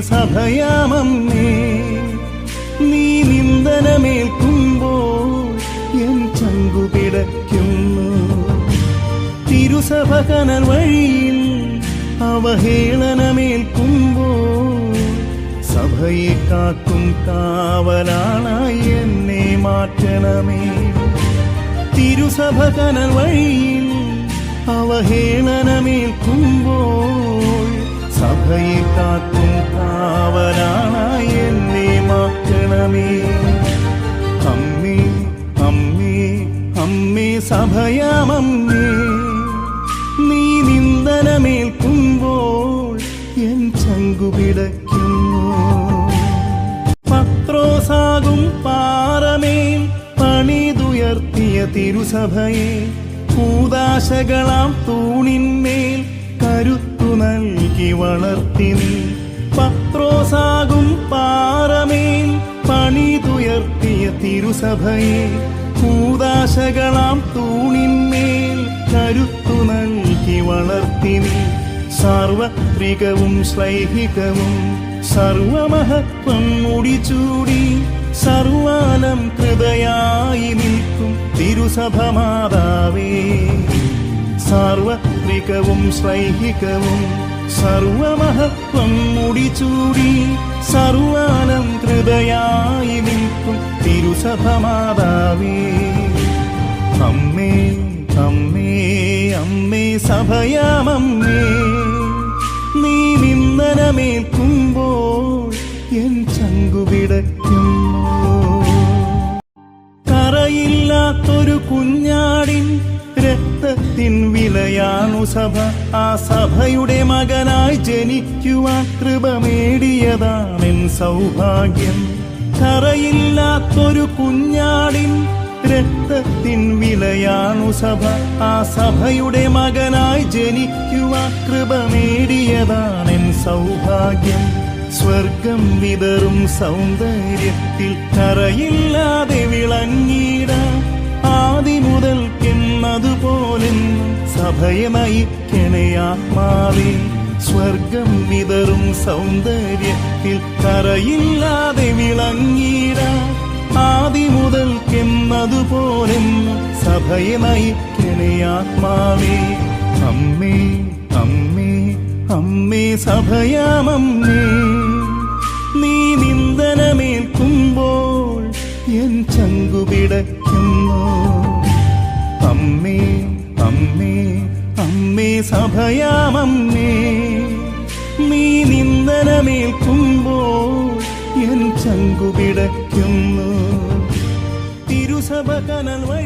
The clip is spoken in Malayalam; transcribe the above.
സഭയാമമ്മേ നീ. നിന്ദനമേൽക്കുമ്പോൾ എൻ ചങ്കു പിടയ്ക്കുന്നു. തിരുസഭ കനൽ വഴിയിൽ അവഹേളനമേൽക്കുമ്പോൾ സഭയെ കാക്കും കാവലാണായി എന്നെ മാറ്റണമേ. തിരുസഭ കനൽ വഴിയിൽ അവഹേളനമേൽക്കുമ്പോൾ സഭയെ കാക്കും കാവലാണായി എന്നെ മാറ്റണമേ. അമ്മേ അമ്മേ അമ്മേ സഭയാമമ്മേ. നീ നിന്ദനമേൽക്കുമ്പോൾ എൻ ചങ്കു പത്രോസാകും പാറമേൽ പണിതുയർത്തിയ തിരുസഭയെ. കൂതാശകളാം തൂണിന്മേൽ നൽകി വളർത്തി നീ. പത്രോസാകും പാറമേൽ പണിതുയർത്തിയ തിരുസഭയെ. കൂതാശകളാം തൂണിന്മേൽ കരുത്തു നൽകി വളർത്തി നീ. സാർവത്രികവും ശ്ലൈഹികവും സർവമഹത്വം മുടിച്ചൂടി സർവാലം കൃതയായി നിൽക്കും തിരുസഭ മാതാവേ. സാർവത്രികവും ശ്ലൈഹികവും സർവമഹത്വം മുടിച്ചൂടി സർവാനം കൃതയായി നിൽക്കും തിരുസഭ മാതാവേ അമ്മേ അമ്മേ അമ്മേ സഭയാമമ്മേ നീ നിന്ദനമേൽക്കുമ്പോൾ എൻ ചങ്കുവിടയ്ക്കും കറയില്ലാത്തൊരു കുഞ്ഞാടിൻ രക്തത്തിൻ വിലയാണു സഭ. ആ സഭയുടെ മകനായി ജനിക്കുവാൻ കൃപമേടിയതാണെൻ സൗഭാഗ്യം. കറയില്ലാത്തൊരു കുഞ്ഞാടിൻ രക്തത്തിൻ വിലയാണു സഭ. ആ സഭയുടെ മകനായി ജനിക്കുവാൻ കൃപമേടിയതാണെൻ സൗഭാഗ്യം. സ്വർഗം വിതറും സൗന്ദര്യത്തിൽ കറയില്ലാതെ വിളങ്ങിടാം. സഭയെ കെണയാത്മാവേ സ്വർഗം വിതറും സൗന്ദര്യത്തിൽ കറയില്ലാതെ വിളങ്ങിടാം ആദി മുതൽക്കെന്നതുപോലെ സഭയെ നയിക്കണേ ആത്മാവേ അമ്മേ അമ്മേ അമ്മേ സഭയാമമ്മേ നീ നിന്ദനമേൽക്കുമ്പോൾ എൻ ചങ്കുപിടയ്ക്കുന്നു. അമ്മേ സഭയാമമ്മേ നീ നിന്ദനമേൽക്കുമ്പോൾ എൻ ചങ്കുപിടയ്ക്കുന്നു. തിരുസഭ കനൽ വഴി